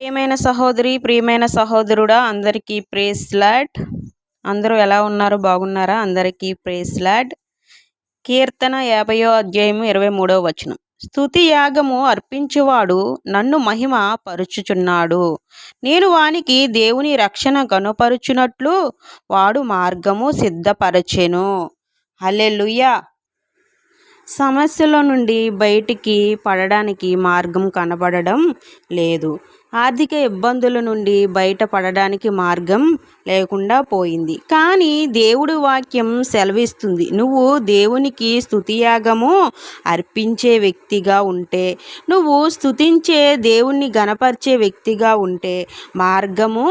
ప్రియమైన సహోదరి ప్రియమైన సహోదరుడా అందరికీ ప్రేస్ లాడ్ అందరూ ఎలా ఉన్నారు? బాగున్నారా? అందరికీ ప్రేస్ లాడ్ కీర్తన యాభయో అధ్యాయము ఇరవై మూడో వచనం. స్థుతి యాగము అర్పించువాడు నన్ను మహిమ పరుచుచున్నాడు. నేను వానికి దేవుని రక్షణ కనుపరుచునట్లు వాడు మార్గము సిద్ధపరచెను. హల్లెలూయా. సమస్యల నుండి బయటికి పడడానికి మార్గం కనబడడం లేదు. ఆర్థిక ఇబ్బందుల నుండి బయటపడడానికి మార్గం లేకుండా పోయింది. కానీ దేవుడు వాక్యం సెలవిస్తుంది. నువ్వు దేవునికి స్థుతియాగము అర్పించే వ్యక్తిగా ఉంటే నువ్వు స్థుతించే దేవుణ్ణి గనపరిచే వ్యక్తిగా ఉంటే మార్గము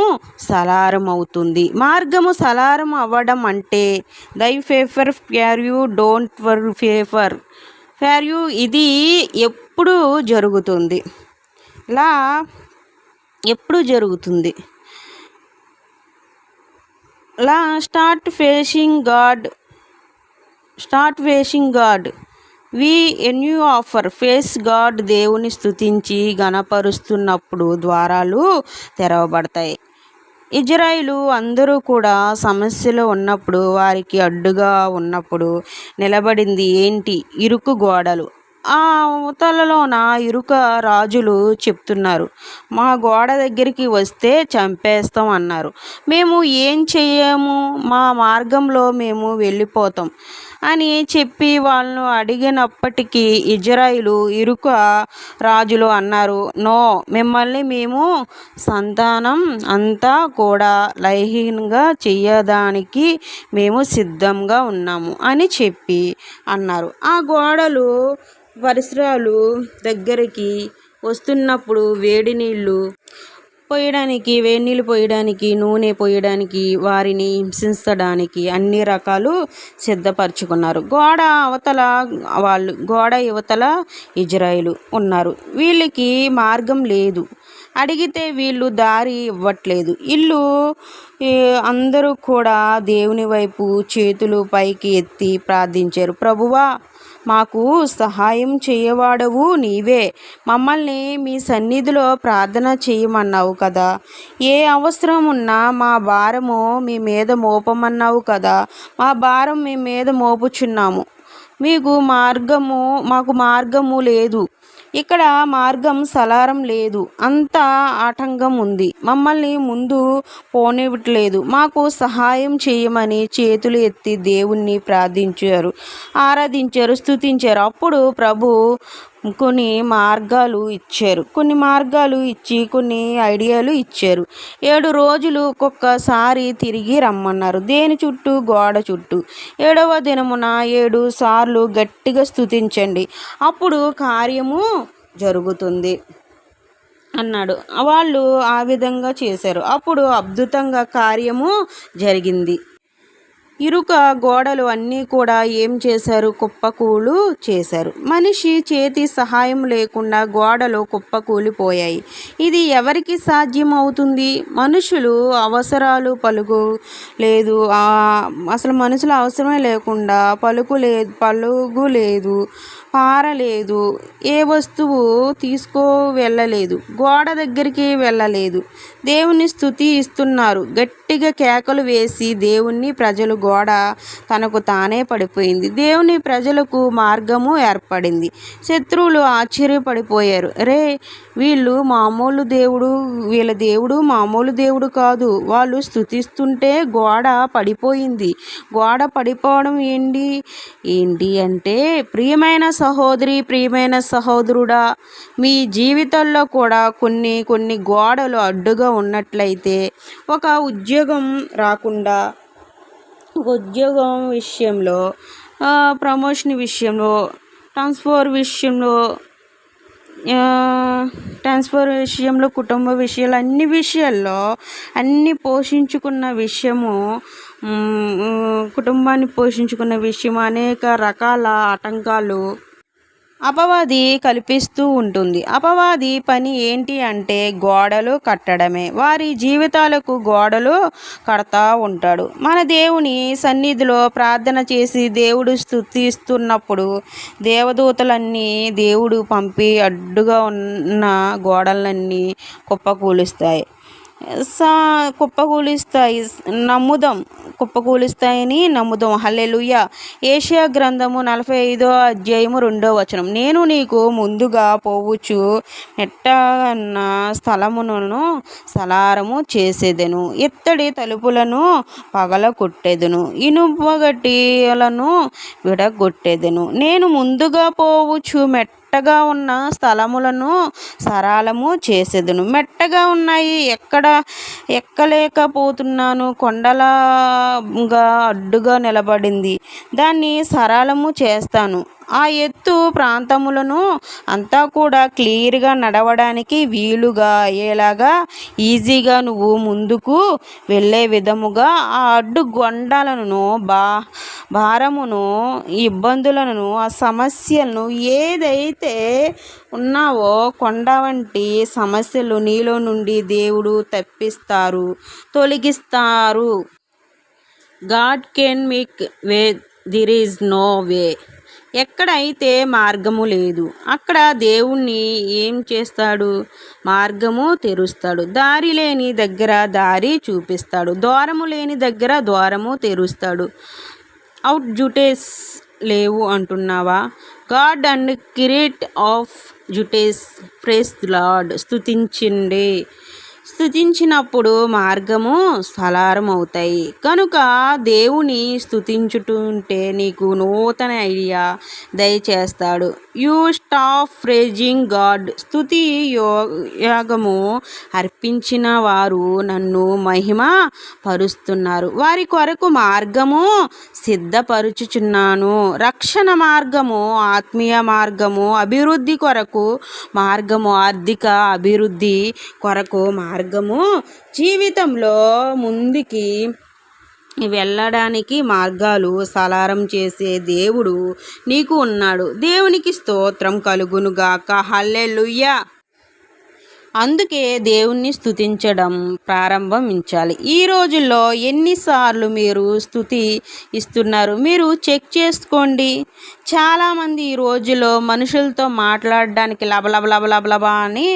సలారం అవుతుంది మార్గము సలారం అవ్వడం అంటే దై ఫేఫర్ ఫ్యార్ యూ డోంట్ ఫర్ ఫేఫర్ ఫ్యార్ యూ ఇది ఎప్పుడు జరుగుతుంది. ఇలా ఎప్పుడు జరుగుతుంది. లా start praising God start praising God. We ఎన్యూ offer. Face God దేవుని స్థుతించి గణపరుస్తున్నప్పుడు ద్వారాలు తెరవబడతాయి. ఇజ్రాయిలు అందరూ కూడా సమస్యలో ఉన్నప్పుడు వారికి అడ్డుగా ఉన్నప్పుడు నిలబడింది ఏంటి? ఇరుకు గోడలు. ఆ అవతలలోన ఇరుక రాజులు చెప్తున్నారు. మా గోడ దగ్గరికి వస్తే చంపేస్తాం అన్నారు. మేము ఏం చెయ్యము? మా మార్గంలో మేము వెళ్ళిపోతాం అని చెప్పి వాళ్ళను అడిగినప్పటికీ ఇజ్రాయిలు ఇరుక రాజులు అన్నారు. నో మిమ్మల్ని మేము సంతానం అంతా కూడా లైహీనంగా చెయ్యడానికి మేము సిద్ధంగా ఉన్నాము అని చెప్పి అన్నారు. ఆ గోడలు పరిసరాలు దగ్గరికి వస్తున్నప్పుడు వేడి నీళ్ళు పోయడానికి వేడి నీళ్ళు పోయడానికి నూనె పోయడానికి వారిని హింసించడానికి అన్ని రకాలు సిద్ధపరచుకున్నారు. గోడ అవతల వాళ్ళు గోడ యువతల ఇజ్రాయిలు ఉన్నారు. వీళ్ళకి మార్గం లేదు. అడిగితే వీళ్ళు దారి ఇవ్వట్లేదు. ఇల్లు అందరూ కూడా దేవుని వైపు చేతులు పైకి ఎత్తి ప్రార్థించారు. ప్రభువా మాకు సహాయం చేయవాడవు నీవే. మమ్మల్ని మీ సన్నిధిలో ప్రార్థన చేయమన్నావు కదా. ఏ అవసరం ఉన్నా మా భారము మీ మీద మోపమన్నావు కదా. మా భారం మీ మీద మోపుచున్నాము. మీకు మార్గము మాకు మార్గము లేదు. ఇక్కడ మార్గం సలారం లేదు. అంత ఆటంకం ఉంది. మమ్మల్ని ముందు పోనివ్వట్లేదు. మాకు సహాయం చేయమని చేతులు ఎత్తి దేవుణ్ణి ప్రార్థించారు ఆరాధించారు స్థుతించారు అప్పుడు ప్రభు కొన్ని మార్గాలు ఇచ్చారు. కొన్ని మార్గాలు ఇచ్చి కొన్ని ఐడియాలు ఇచ్చారు. ఏడు రోజులు ఒక్కొక్కసారి తిరిగి రమ్మన్నారు. దేని చుట్టూ? గోడ చుట్టూ. ఏడవ దినమున ఏడు సార్లు గట్టిగా స్థుతించండి అప్పుడు కార్యము జరుగుతుంది అన్నాడు. వాళ్ళు ఆ విధంగా చేశారు. అప్పుడు అద్భుతంగా కార్యము జరిగింది. ఇరుక గోడలు అన్నీ కూడా ఏం చేశారు? కుప్పకూలు చేశారు. మనిషి చేతి సహాయం లేకుండా గోడలు కుప్పకూలిపోయాయి ఇది ఎవరికి సాధ్యం అవుతుంది మనుషులు అవసరాలు పలుకు లేదు. అసలు మనుషుల అవసరమే లేకుండా పలుకు లేదు పలుగు లేదు పారలేదు. ఏ వస్తువు తీసుకో వెళ్ళలేదు. గోడ దగ్గరికి వెళ్ళలేదు. దేవుని స్థుతి ఇస్తున్నారు. గట్టిగా కేకలు వేసి దేవుణ్ణి ప్రజలు గోడ తనకు తానే పడిపోయింది. దేవుని ప్రజలకు మార్గము ఏర్పడింది. శత్రువులు ఆశ్చర్యపడిపోయారు. రే వీళ్ళు మామూలు దేవుడు వీళ్ళ దేవుడు మామూలు దేవుడు కాదు. వాళ్ళు స్థుతిస్తుంటే గోడ పడిపోయింది. గోడ పడిపోవడం ఏంటి? ఏంటి అంటే ప్రియమైన సహోదరి ప్రియమైన సహోదరుడా మీ జీవితంలో కూడా కొన్ని కొన్ని గోడలు అడ్డుగా ఉన్నట్లయితే ఒక ఉద్యోగం రాకుండా ఉద్యోగం విషయంలో ప్రమోషన్ విషయంలో ట్రాన్స్ఫర్ విషయంలో ట్రాన్స్ఫర్ విషయంలో కుటుంబ విషయాలు అన్ని విషయాల్లో అన్ని పోషించుకున్న విషయము కుటుంబాన్ని పోషించుకున్న విషయం అనేక రకాల ఆటంకాలు అపవాది కల్పిస్తూ ఉంటుంది. అపవాది పని ఏంటి అంటే గోడలు కట్టడమే. వారి జీవితాలకు గోడలు కడతా ఉంటాడు. మన దేవుని సన్నిధిలో ప్రార్థన చేసి దేవుడు స్థుతిస్తున్నప్పుడు దేవదూతలన్నీ దేవుడు పంపి అడ్డుగా ఉన్న గోడలన్నీ కుప్పకూలుస్తాయి. సా కుప్పకూలిస్తాయి. నమ్ముదాం. కుప్పకూలిస్తాయని నమ్ముదాం. హల్లెలుయ్య ఏషియా గ్రంథము నలభై ఐదో అధ్యాయము రెండో వచనం. నేను నీకు ముందుగా పోవచ్చు మెట్టన్న స్థలమును సలారము చేసేదెను. ఇత్తడి తలుపులను పగల కొట్టేదను ఇనుపగట్టిలను విడగొట్టేదెను. నేను ముందుగా పోవచ్చు మెట్ట మెట్టగా ఉన్న స్థలములను సరాలము చేసేదును. మెట్టగా ఉన్నాయి. ఎక్కడ ఎక్కలేకపోతున్నాను. కొండలాగా అడ్డుగా నిలబడింది. దాన్ని సరాలము చేస్తాను. ఆ ఎత్తు ప్రాంతములను అంతా కూడా క్లియర్గా నడవడానికి వీలుగా అయ్యేలాగా ఈజీగా నువ్వు ముందుకు వెళ్ళే విధముగా ఆ అడ్డు గొండాలను బా భారమును ఇబ్బందులను ఆ సమస్యలను ఏదైతే ఉన్నావో కొండ వంటి సమస్యలు నీలో నుండి దేవుడు తప్పిస్తారు తొలగిస్తారు. God can make way there is no way. ఎక్కడైతే మార్గము లేదు అక్కడ దేవుణ్ణి ఏం చేస్తాడు? మార్గము తెరుస్తాడు. దారి లేని దగ్గర దారి చూపిస్తాడు. ద్వారము లేని దగ్గర ద్వారము తెరుస్తాడు. అవుట్ జుటేస్ లేవు అంటున్నావా? గాడ్ అండ్ క్రియేట్ ఆఫ్ జుటేస్ ప్రేస్ లార్డ్ స్థుతించండి స్థుతించినప్పుడు మార్గము సలారం అవుతాయి కనుక దేవుని స్థుతించుతుంటే నీకు నూతన idea దయచేస్తాడు. You stop praising God. స్థుతి యోగము అర్పించిన వారు నన్ను మహిమ పరుస్తున్నారు. వారి కొరకు మార్గము సిద్ధపరుచుచున్నాను. రక్షణ మార్గము ఆత్మీయ మార్గము అభివృద్ధి కొరకు మార్గము ఆర్థిక అభివృద్ధి కొరకు మార్గము జీవితంలో ముందుకి వెళ్ళడానికి మార్గాలు సలారం చేసే దేవుడు నీకు ఉన్నాడు. దేవునికి స్తోత్రం కలుగునుగాక. హల్లెలూయా. అందుకే దేవుణ్ణి స్థుతించడం ప్రారంభించాలి. ఈ రోజుల్లో ఎన్నిసార్లు మీరు స్థుతి ఇస్తున్నారు? మీరు చెక్ చేసుకోండి. చాలామంది ఈ రోజులో మనుషులతో మాట్లాడడానికి లబలబ లబలబలబ అని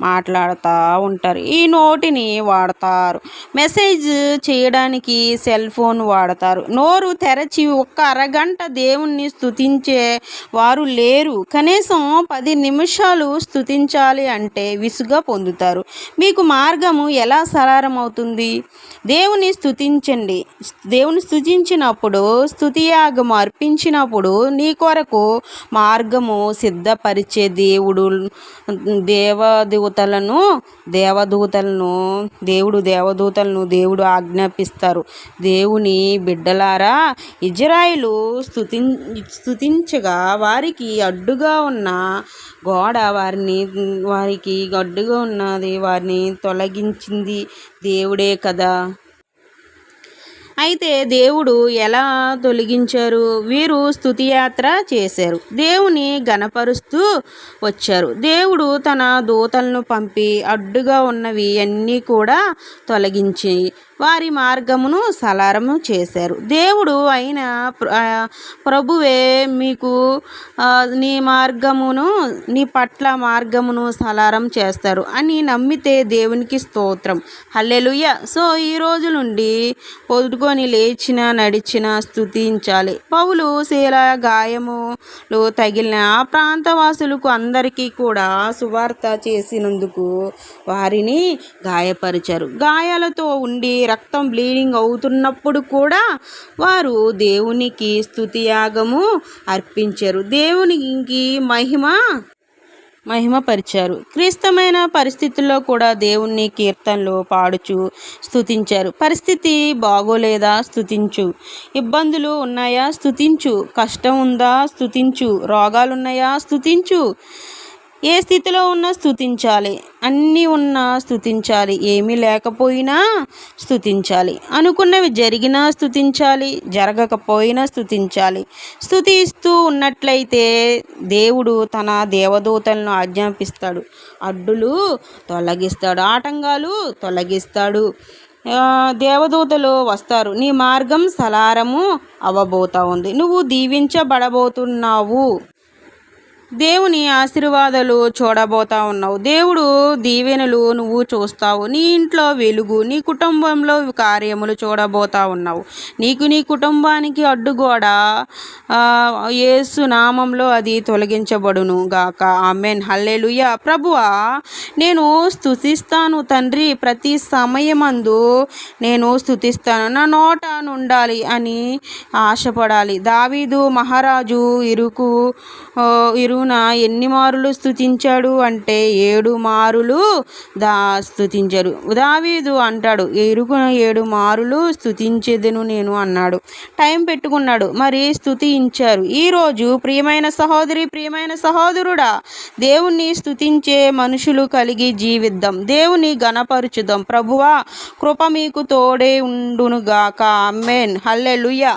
మాట్లాడుతూ ఉంటారు. ఈ నోటిని వాడతారు. మెసేజ్ చేయడానికి సెల్ ఫోన్ వాడతారు. నోరు తెరచి ఒక్క అరగంట దేవుణ్ణి స్థుతించే వారు లేరు. కనీసం పది నిమిషాలు స్థుతించాలి అంటే విసుగ పొందుతారు. మీకు మార్గము ఎలా సరారం అవుతుంది దేవుని స్థుతించండి దేవుని స్థుతించినప్పుడు స్థుతియాగము అర్పించినప్పుడు నీ కొరకు మార్గము సిద్ధపరిచే దేవుడు దేవదూతలను దేవదూతలను దేవుడు దేవదూతలను దేవుడు ఆజ్ఞాపిస్తారు. దేవుని బిడ్డలారా ఇజ్రాయిలు స్థుతి స్థుతించగా వారికి అడ్డుగా ఉన్న గోడ వారిని వారికి అడ్డుగా ఉన్నది వారిని తొలగించింది దేవుడే కదా. అయితే దేవుడు ఎలా తొలగించారు? వీరు స్తుతియాత్ర చేశారు. దేవుని గణపరుస్తూ వచ్చారు. దేవుడు తన దూతలను పంపి అడ్డుగా ఉన్నవి అన్నీ కూడా తొలగించి వారి మార్గమును సలారము చేశారు. దేవుడు అయిన ప్రభువే మీకు నీ మార్గమును నీ పట్ల మార్గమును సలారం చేస్తారు అని నమ్మితే దేవునికి స్తోత్రం. హల్లెలుయ్య సో ఈ రోజు నుండి పొదుకొని లేచిన నడిచిన స్థుతించాలి పౌలు శీల గాయములు తగిలిన ఆ ప్రాంతవాసులకు అందరికీ కూడా సువార్త చేసినందుకు వారిని గాయపరిచారు. గాయాలతో ఉండి రక్తం బ్లీడింగ్ అవుతున్నప్పుడు కూడా వారు దేవునికి స్థుతియాగము అర్పించారు. దేవునికి మహిమ మహిమపరిచారు క్రీస్తమైన పరిస్థితుల్లో కూడా దేవుణ్ణి కీర్తనలు పాడుచు స్థుతించారు పరిస్థితి బాగోలేదా? స్థుతించు ఇబ్బందులు ఉన్నాయా? స్థుతించు కష్టం ఉందా? స్థుతించు రోగాలున్నాయా? స్థుతించు ఏ స్థితిలో ఉన్నా స్థుతించాలి అన్నీ ఉన్నా స్థుతించాలి ఏమీ లేకపోయినా స్థుతించాలి అనుకున్నవి జరిగినా స్థుతించాలి జరగకపోయినా స్థుతించాలి స్థుతిస్తూ ఉన్నట్లయితే దేవుడు తన దేవదూతలను ఆజ్ఞాపిస్తాడు. అడ్డులు తొలగిస్తాడు. ఆటంకాలు తొలగిస్తాడు. దేవదూతలు వస్తారు. నీ మార్గం సలారము అవ్వబోతా ఉంది. నువ్వు దీవించబడబోతున్నావు. దేవుని ఆశీర్వాదాలు చూడబోతా ఉన్నావు. దేవుడు దీవెనలు నువ్వు చూస్తావు. నీ ఇంట్లో వెలుగు నీ కుటుంబంలో కార్యములు చూడబోతా ఉన్నావు. నీకు నీ కుటుంబానికి అడ్డుగోడ ఏసు యేసు నామంలో అది తొలగించబడును గాక. ఆమెన్. హల్లెలుయ. ప్రభువా నేను స్థుతిస్తాను తండ్రి ప్రతి సమయమందు నేను స్థుతిస్తాను నా నోట నుండాలి అని ఆశపడాలి. దావీదు మహారాజు ఇరుకు ఇరు ఇరున ఎన్ని మారులు స్థుతించాడు అంటే ఏడు మారులు దా స్థుతించారు దావీదు అంటాడు ఇరుకున ఏడు మారులు స్థుతించేదను నేను అన్నాడు. టైం పెట్టుకున్నాడు మరి స్థుతించారు ఈరోజు ప్రియమైన సహోదరి ప్రియమైన సహోదరుడా దేవుణ్ణి స్థుతించే మనుషులు కలిగి జీవిద్దాం. దేవుని గణపరుచుదాం ప్రభువా కృప మీకు తోడే ఉండునుగాక. అమ్మేన్ హల్లెలూయా.